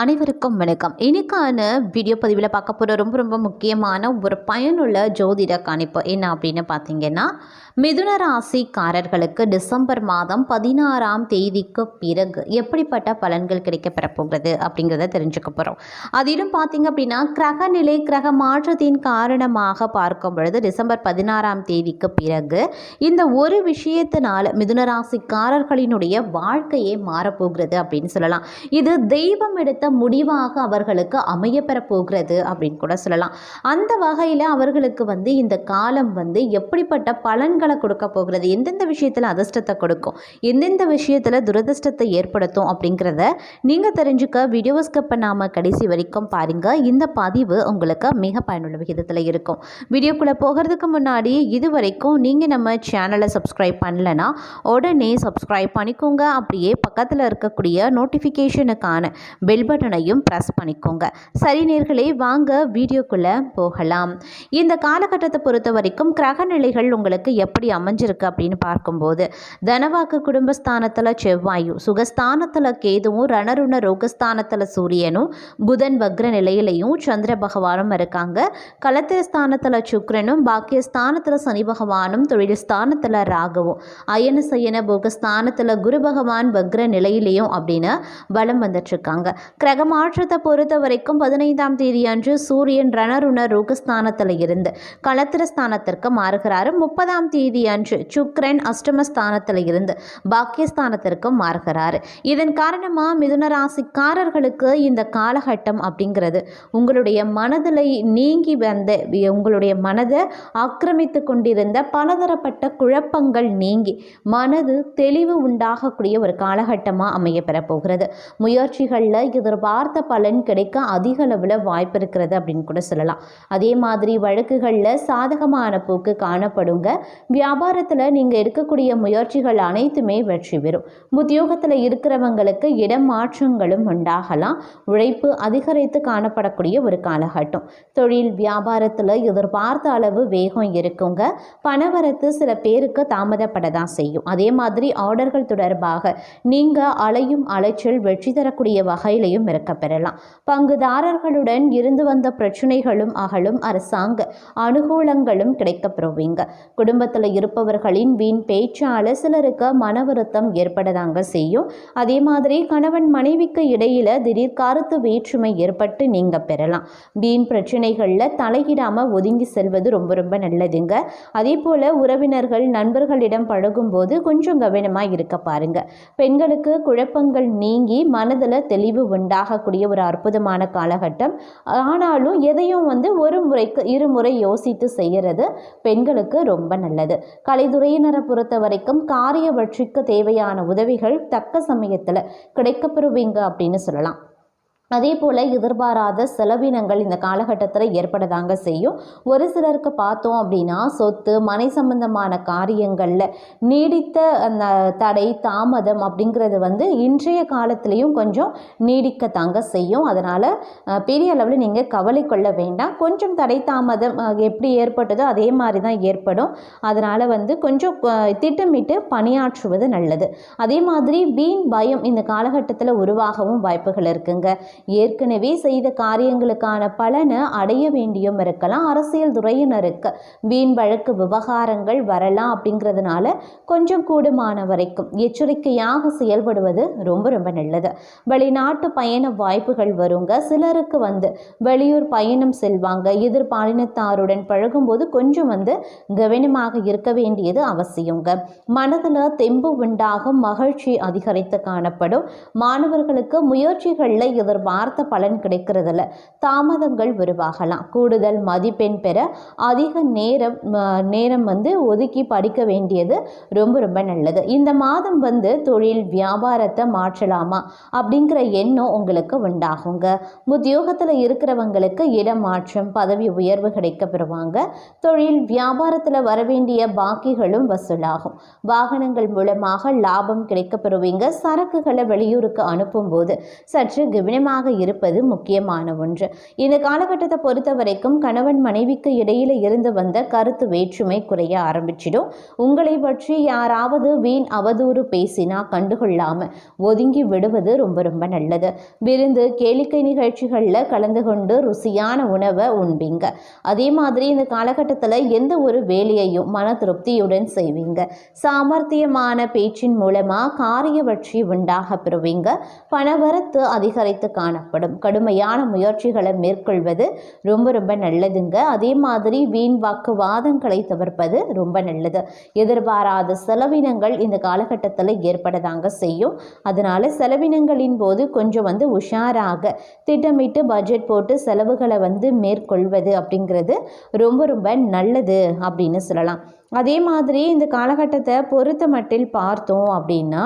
அனைவருக்கும் வணக்கம். இன்னைக்கான வீடியோ பதிவில் பார்க்க போகிற ரொம்ப ரொம்ப முக்கியமான ஒரு பயனுள்ள ஜோதிட கணிப்பு என்ன அப்படின்னு பார்த்தீங்கன்னா மிதுன ராசிக்காரர்களுக்கு டிசம்பர் மாதம் பதினாறாம் தேதிக்கு பிறகு எப்படிப்பட்ட பலன்கள் கிடைக்கப்பெற போகிறது அப்படிங்கிறத தெரிஞ்சுக்க போகிறோம் அதிலும் பார்த்தீங்க அப்படின்னா கிரக நிலை கிரக மாற்றத்தின் காரணமாக பார்க்கும் பொழுது டிசம்பர் பதினாறாம் தேதிக்கு பிறகு இந்த ஒரு விஷயத்தினால் மிதுன ராசிக்காரர்களினுடைய வாழ்க்கையே மாறப்போகிறது அப்படின்னு சொல்லலாம். இது தெய்வம் எடுத்த முடிவாக அவர்களுக்கு அமையப்பெற போகிறது அப்படின்னு கூட சொல்லலாம். அந்த வகையில் அவர்களுக்கு வந்து இந்த காலம் வந்து எப்படிப்பட்ட பலன்களை கொடுக்க போகிறது? எந்தெந்த விஷயத்தில் அதிர்ஷ்டத்தை கொடுக்கும்? எந்தெந்த விஷயத்தில் துரதிர்ஷ்டத்தை ஏற்படுத்தும் அப்படிங்கிறத நீங்கள் தெரிஞ்சுக்க வீடியோ ஸ்கிப் பண்ணாமல் கடைசி வரைக்கும் பாருங்கள் இந்த பதிவு உங்களுக்கு மிக பயனுள்ள விகிதத்தில் இருக்கும். வீடியோக்குள்ளே போகிறதுக்கு முன்னாடி இது வரைக்கும் நீங்கள் நம்ம சேனலை சப்ஸ்கிரைப் பண்ணலைன்னா உடனே சப்ஸ்கிரைப் பண்ணிக்கோங்க. அப்படியே பக்கத்தில் இருக்கக்கூடிய நோட்டிஃபிகேஷனுக்கான பெல் பட்டனையும் ப்ரெஸ் பண்ணிக்கோங்க. சரி நேர்களே வாங்க வீடியோக்குள்ளே போகலாம். இந்த காலகட்டத்தை பொறுத்த வரைக்கும் கிரக நிலைகள் உங்களுக்கு எப்படி அமைஞ்சிருக்கு அப்படின்னு பார்க்கும்போது தனவாக்கு குடும்பஸ்தானத்தில் செவ்வாயும் சுகஸ்தானத்தில் கேதுவும் ரணருண ரோகஸ்தானத்தில் சூரியனும் புதன் வக்ர நிலையிலையும் சந்திர பகவானும் இருக்காங்க. கலத்திரஸ்தானத்தில் ஸ்தானத்தில் பாக்கிய பாக்கியஸ்தானத்தில் சனி பகவானும் தொழில் ஸ்தானத்தில் ராகவும் அயன சயன போகஸ்தானத்தில் குரு பகவான் வக்ர நிலையிலையும் அப்படின்னு வலம் வந்துட்டுருக்காங்க கிரகமாற்றத்தை பொறுத்த வரைக்கும் பதினைந்தாம் தேதி அன்று சூரியன் ரணருண ரோகஸ்தானத்தில் இருந்து களத்திர ஸ்தானத்திற்கு மாறுகிறாரு. முப்பதாம் தேதி அன்று சுக்ரன் அஷ்டமஸ்தானத்தில் இருந்து பாக்கியஸ்தானத்திற்கு மாறுகிறாரு. இதன் காரணமாக மிதுனராசிக்காரர்களுக்கு இந்த காலகட்டம் அப்படிங்கிறது உங்களுடைய மனதில் நீங்கி வந்த உங்களுடைய மனதை ஆக்கிரமித்து கொண்டிருந்த பலதரப்பட்ட குழப்பங்கள் நீங்கி மனது தெளிவு உண்டாகக்கூடிய ஒரு காலகட்டமாக அமைய பெறப்போகிறது முயற்சிகளில் எதிர்பார்த்த பலன் கிடைக்க அதிக அளவில் வாய்ப்பு இருக்கிறது அப்படின்னு கூட சொல்லலாம். அதே மாதிரி வழக்குகளில் சாதகமான போக்கு காணப்படுங்க. வியாபாரத்தில் நீங்கள் எடுக்கக்கூடிய முயற்சிகள் அனைத்துமே வெற்றி பெறும். உத்தியோகத்தில் இருக்கிறவங்களுக்கு இடம் மாற்றங்களும் உண்டாகலாம். உழைப்பு அதிகரித்து காணப்படக்கூடிய ஒரு காலகட்டம். தொழில் வியாபாரத்தில் எதிர்பார்த்த அளவு வேகம் இருக்குங்க. பணவரத்து சில பேருக்கு தாமதப்பட தான் செய்யும். அதே மாதிரி ஆர்டர்கள் தொடர்பாக நீங்கள் அலையும் அலைச்சல் வெற்றி தரக்கூடிய வகையிலையும் இருக்க பெறலாம். பங்குதாரர்களுடன் இருந்து வந்த பிரச்சனைகளும் அகலும். அரசாங்க அனுகூலங்களும் கிடைக்கப்பெறுவீங்க குடும்பத்தில் இருப்பவர்களின் வீண் பேச்சால சிலருக்கு மன வருத்தம் ஏற்படதாங்க செய்யும். அதே மாதிரி கணவன் மனைவிக்கு இடையில திடீர் கருத்து வேற்றுமை ஏற்பட்டு நீங்க பெறலாம். வீண் பிரச்சனைகளில் தலையிடாமல் ஒதுங்கி செல்வது ரொம்ப ரொம்ப நல்லதுங்க. அதே போல் உறவினர்கள் நண்பர்களிடம் பழகும்போது கொஞ்சம் கவனமாக இருக்க பாருங்க. பெண்களுக்கு குழப்பங்கள் நீங்கி மனதில் தெளிவு உண்டாகக்கூடிய ஒரு அற்புதமான காலகட்டம். ஆனாலும் எதையும் வந்து ஒரு முறைக்கு இருமுறை யோசித்து செய்கிறது பெண்களுக்கு ரொம்ப நல்லது. கலைத்துறையினரை பொறுத்த வரைக்கும் காரிய வெற்றிக்கு தேவையான உதவிகள் தக்க சமயத்தில் கிடைக்கப்பெறுவீங்க அப்படின்னு சொல்லலாம். அதே போல் எதிர்பாராத செலவினங்கள் இந்த காலகட்டத்தில் ஏற்படதாங்க செய்யும். ஒரு சிலருக்கு பார்த்தோம் அப்படின்னா சொத்து மனை சம்பந்தமான காரியங்களில் நீடித்த அந்த தடை தாமதம் அப்படிங்கிறது வந்து இன்றைய காலத்திலையும் கொஞ்சம் நீடிக்கத்தாங்க செய்யும். அதனால் பெரிய அளவில் நீங்கள் கவலை கொள்ள வேண்டாம். கொஞ்சம் தடை தாமதம் எப்படி ஏற்பட்டதோ அதே மாதிரி தான் ஏற்படும். அதனால் வந்து கொஞ்சம் திட்டமிட்டு பணியாற்றுவது நல்லது. அதே மாதிரி வீண் பயம் இந்த காலகட்டத்தில் உருவாகவும் வாய்ப்புகள் இருக்குங்க. ஏற்கனவே செய்த காரியங்களுக்கான பலனை அடைய வேண்டியும் இருக்கலாம். அரசியல் துறையினருக்கு வீண் வழக்கு விவகாரங்கள் வரலாம் அப்படிங்கிறதுனால கொஞ்சம் கூடுமான வரைக்கும் எச்சரிக்கையாக செயல்படுவது ரொம்ப ரொம்ப நல்லது. வெளிநாட்டு பயண வாய்ப்புகள் வருங்க. சிலருக்கு வந்து வெளியூர் பயணம் செல்வாங்க. எதிர்பாலினத்தாருடன் பழகும்போது கொஞ்சம் வந்து கவனமாக இருக்க வேண்டியது அவசியங்க. மனதில் தெம்பு உண்டாகும் மகிழ்ச்சி அதிகரித்து காணப்படும். மாணவர்களுக்கு முயற்சிகளில் எதிர்பார்த்த பலன் கிடைக்கிறதுல தாமதங்கள் உருவாகலாம். கூடுதல் மதிப்பெண் பெற அதிக நேரம் நேரம் வந்து ஒதுக்கி படிக்க வேண்டியது ரொம்ப ரொம்ப நல்லது. இந்த மாதம் வந்து தொழில் வியாபாரத்தை மாற்றலாமா அப்படிங்கிற எண்ணம் உங்களுக்கு உண்டாகுங்க. உத்தியோகத்தில் இருக்கிறவங்களுக்கு இடமாற்றம் பதவி உயர்வு கிடைக்க பெறுவாங்க தொழில் வியாபாரத்தில் வரவேண்டிய பாக்கிகளும் வசூலாகும். வாகனங்கள் மூலமாக லாபம் கிடைக்க பெறுவீங்க சரக்குகளை வெளியூருக்கு அனுப்பும்போது சற்று கவனமாக கவனமாக இருப்பது முக்கியமான ஒன்று. இந்த காலகட்டத்தை பொறுத்த வரைக்கும் கணவன் மனைவிக்கு இடையில இருந்து வந்த கருத்து வேற்றுமை குறைய ஆரம்பிச்சிடும். உங்களை பற்றி யாராவது வீண் அவதூறு பேசினா கண்டுகொள்ளாம ஒதுங்கி விடுவது ரொம்ப ரொம்ப நல்லது. விருந்து கேளிக்கை நிகழ்ச்சிகளில் கலந்து கொண்டு ருசியான உணவை உண்பீங்க. அதே மாதிரி இந்த காலகட்டத்தில் எந்த ஒரு வேலையையும் மன திருப்தியுடன் செய்வீங்க. சாமர்த்தியமான பேச்சின் மூலமாக காரிய வெற்றி உண்டாக பெறுவீங்க. பணவரத்து அதிகரித்து காணப்படும். கடுமையான முயற்சிகளை மேற்கொள்வது ரொம்ப ரொம்ப நல்லதுங்க. அதே மாதிரி வீண் வாக்குவாதங்களை தவிர்ப்பது ரொம்ப நல்லது. எதிர்பாராத செலவினங்கள் இந்த காலகட்டத்தில் ஏற்படதாங்க செய்யும். அதனால செலவினங்களின் போது கொஞ்சம் வந்து உஷாராக திட்டமிட்டு பட்ஜெட் போட்டு செலவுகளை வந்து மேற்கொள்வது அப்படிங்கிறது ரொம்ப ரொம்ப நல்லது அப்படின்னு சொல்லலாம். அதே மாதிரி இந்த காலகட்டத்தை பொறுத்த மட்டில் பார்த்தோம் அப்படின்னா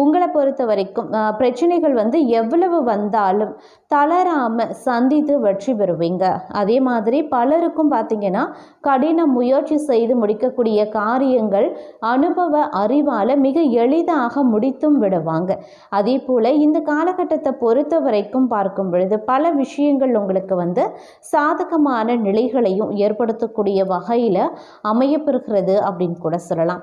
உங்களை பொறுத்த வரைக்கும் பிரச்சனைகள் வந்து எவ்வளவு வந்தாலும் தளராமல் சந்தித்து வெற்றி பெறுவீங்க. அதே மாதிரி பலருக்கும் பார்த்திங்கன்னா கடின முயற்சி செய்து முடிக்கக்கூடிய காரியங்கள் அனுபவ அறிவால் மிக எளிதாக முடித்தும் விடுவாங்க. அதே போல் இந்த காலகட்டத்தை பொறுத்த வரைக்கும் பார்க்கும் பொழுது பல விஷயங்கள் உங்களுக்கு வந்து சாதகமான நிலைகளையும் ஏற்படுத்தக்கூடிய வகையில் அமையப்பெறுகிறது அப்படின்னு கூட சொல்லலாம்.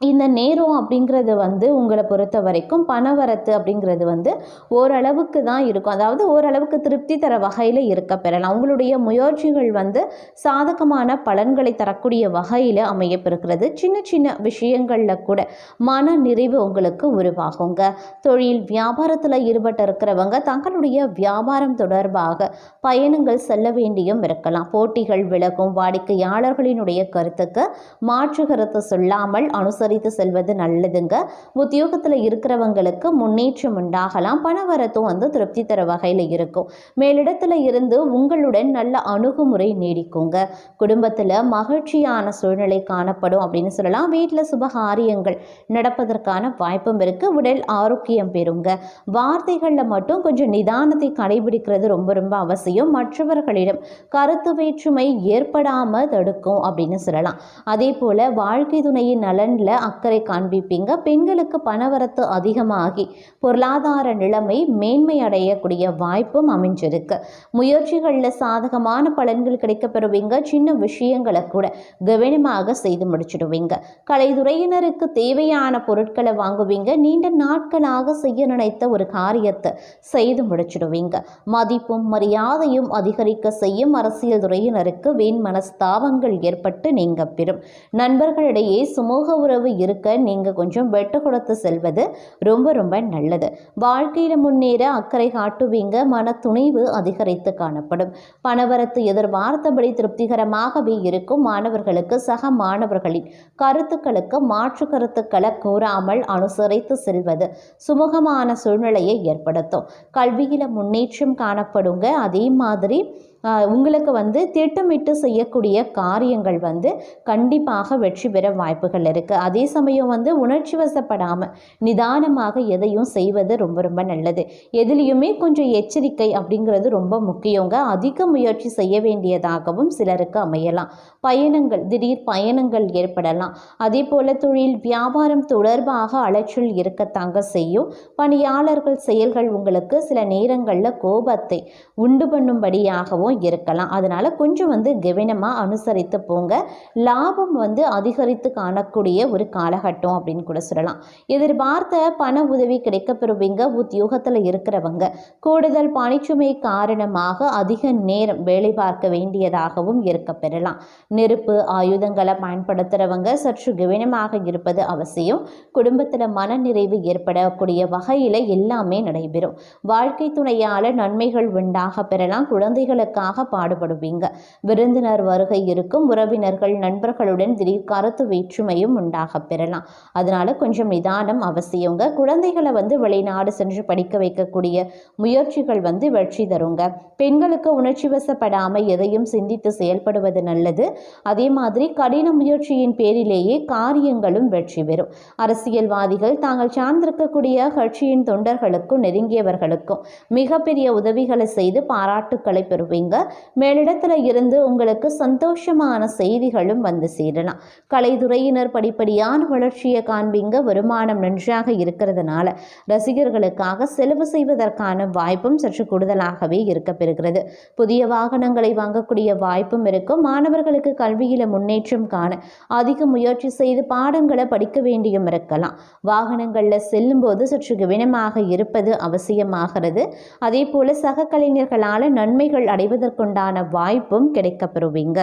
இந்த நேரம் அப்படிங்கிறது வந்து உங்களை பொறுத்த வரைக்கும் பணவரத்து அப்படிங்கிறது வந்து ஓரளவுக்கு தான் இருக்கும். அதாவது ஓரளவுக்கு திருப்தி தர வகையில் இருக்க பெறலாம். உங்களுடைய முயற்சிகள் வந்து சாதகமான பலன்களை தரக்கூடிய வகையில் அமையப்பெறுகிறது. சின்ன சின்ன விஷயங்களில் கூட மன நிறைவு உங்களுக்கு உருவாகுங்க. தொழில் வியாபாரத்தில் ஈடுபட்டு இருக்கிறவங்க தங்களுடைய வியாபாரம் தொடர்பாக பயணங்கள் செல்ல வேண்டியும் இருக்கலாம். போட்டிகள் விலகும். வாடிக்கையாளர்களினுடைய கருத்துக்கு மாற்று கருத்து சொல்லாமல் அனுசரித்து செல்வது நல்லதுங்க. உத்தியோகத்தில் இருக்கிறவங்களுக்கு முன்னேற்றம் உண்டாகலாம். பணவரத்தும் வந்து திருப்தி தர வகையில் இருக்கும். மேலிடத்துல இருந்து உங்களுடன் நல்ல அணுகுமுறை நீடிக்குங்க. குடும்பத்தில் மகிழ்ச்சியான சூழ்நிலை காணப்படும் அப்படின்னு சொல்லலாம். வீட்டில் சுபகாரியங்கள் நடப்பதற்கான வாய்ப்பும் இருக்கு. உடல் ஆரோக்கியம் பெறுங்க. வார்த்தைகளில் மட்டும் கொஞ்சம் நிதானத்தை கடைபிடிக்கிறது ரொம்ப ரொம்ப அவசியம். மற்றவர்களிடம் கருத்து வேற்றுமை ஏற்படாமல் தடுக்கும் அப்படின்னு சொல்லலாம். அதே போல் வாழ்க்கை துணையின் நலனில் அக்கறை காண்பிப்பீங்க. பெண்களுக்கு பணவரத்து அதிகமாகி பொருளாதார நிலைமை மேன்மை அடையக்கூடிய வாய்ப்பும் அமைஞ்சிருக்கு. முயற்சிகளில் சாதகமான பலன்கள் கிடைக்க பெறுவீங்க சின்ன விஷயங்களை கூட கவனமாக செய்து முடிச்சிடுவீங்க. கலைத்துறையினருக்கு தேவையான பொருட்களை வாங்குவீங்க. நீண்ட நாட்களாக செய்ய நினைத்த ஒரு காரியத்தை செய்து முடிச்சிடுவீங்க. மதிப்பும் மரியாதையும் அதிகரிக்க செய்யும் அரசியல் துறையினருக்கு வீண் மனஸ்தாபங்கள் ஏற்பட்டு நீங்க பெறும். நண்பர்களிடையே சுமூக உறவு இருக்க நீங்கள் கொஞ்சம் வெட்டு கொடுத்து செல்வது ரொம்ப ரொம்ப நல்லது. வாழ்க்கையில் முன்னேற அக்கறை காட்டுவீங்க. மன துணிவு அதிகரித்து காணப்படும். பணவரத்து எதிர்பார்த்தபடி திருப்திகரமாகவே இருக்கும் மாணவர்களுக்கு சக மாணவர்களின் கருத்துக்களுக்கு மாற்று கருத்துக்களை கூறாமல் அனுசரித்து செல்வது சுமூகமான சூழ்நிலையை ஏற்படுத்தும். கல்வியில் முன்னேற்றம் காணப்படுங்க. அதே மாதிரி உங்களுக்கு வந்து திட்டமிட்டு செய்யக்கூடிய காரியங்கள் வந்து கண்டிப்பாக வெற்றி பெற வாய்ப்புகள் இருக்குது அதே சமயம் வந்து உணர்ச்சி வசப்படாமல் நிதானமாக எதையும் செய்வது ரொம்ப ரொம்ப நல்லது. எதுலேயுமே கொஞ்சம் எச்சரிக்கை அப்படிங்கிறது ரொம்ப முக்கியங்க. அதிக முயற்சி செய்ய வேண்டியதாகவும் சிலருக்கு அமையலாம். பயணங்கள் திடீர் பயணங்கள் ஏற்படலாம். அதே போல் தொழில் வியாபாரம் தொடர்பாக அலைச்சல் இருக்கத்தாங்க செய்யும். பணியாளர்கள் செயல்கள் உங்களுக்கு சில நேரங்களில் கோபத்தை உண்டு பண்ணும்படியாகவும் இருக்கலாம். அதனால் கொஞ்சம் வந்து கவனமாக அனுசரித்து போங்க. லாபம் வந்து அதிகரித்து காணக்கூடிய ஒரு காலகட்டம் அப்படின்னு கூட சொல்லலாம். எதிர்பார்த்த பண உதவி கிடைக்கப்பெறுவீங்க. உத்தியோகத்தில் இருக்கிறவங்க. கூடுதல் பணிச்சுமை காரணமாக அதிக நேரம் வேலை பார்க்க வேண்டியதாகவும் இருக்க பெறலாம். நெருப்பு ஆயுதங்களை பயன்படுத்துகிறவங்க சற்று கவனமாக இருப்பது அவசியம். குடும்பத்தில் மனநிறைவு ஏற்படக்கூடிய வகையில் எல்லாமே நடைபெறும். வாழ்க்கை துணையால் நன்மைகள் உண்டாக பெறலாம். குழந்தைகளுக்காக பாடுபடுவீங்க. விருந்தினர் வருகை இருக்கும் உறவினர்கள் நண்பர்களுடன் திடீர் கருத்து வேற்றுமையும் உண்டாக பெறலாம். அதனால கொஞ்சம் நிதானம் அவசியங்க. குழந்தைகளை வந்து வெளிநாடு சென்று படிக்க வைக்கக்கூடிய முயற்சிகள் வந்து வெற்றி தருங்க. பெண்களுக்கு உணர்ச்சி வசப்படாமல் எதையும் சிந்தித்து செயல்படுவது நல்லது. அதே மாதிரி கடின முயற்சியின் பேரிலேயே காரியங்களும் வெற்றி பெறும். அரசியல்வாதிகள் தாங்கள் சார்ந்திருக்கக்கூடிய கட்சியின் தொண்டர்களுக்கும் நெருங்கியவர்களுக்கும் மிகப்பெரிய உதவிகளை செய்து பாராட்டுக்களை பெறுவீங்க. மேலிடத்துல இருந்து உங்களுக்கு சந்தோஷமான செய்திகளும் வந்து சேரலாம். கலைத்துறையினர் படிப்படியான வளர்ச்சியை காண்பீங்க. வருமானம் நன்றாக இருக்கிறதுனால ரசிகர்களுக்காக செலவு செய்வதற்கான வாய்ப்பும் சற்று கூடுதலாகவே இருக்கப்பெறுகிறது புதிய வாகனங்களை வாங்கக்கூடிய வாய்ப்பும் இருக்கும். மாணவர்களுக்கு கல்வியில் முன்னேற்றம் காண அதிக முயற்சி செய்து பாடங்களை படிக்க வேண்டியும் இருக்கலாம். வாகனங்களில் செல்லும்போது சற்று கவனமாக இருப்பது அவசியமாகிறது. அதே போல சக கலைஞர்களால் நன்மைகள் அடைவது அடைவதற்குண்டான வாய்ப்பும் கிடைக்கப்பெறுவீங்க.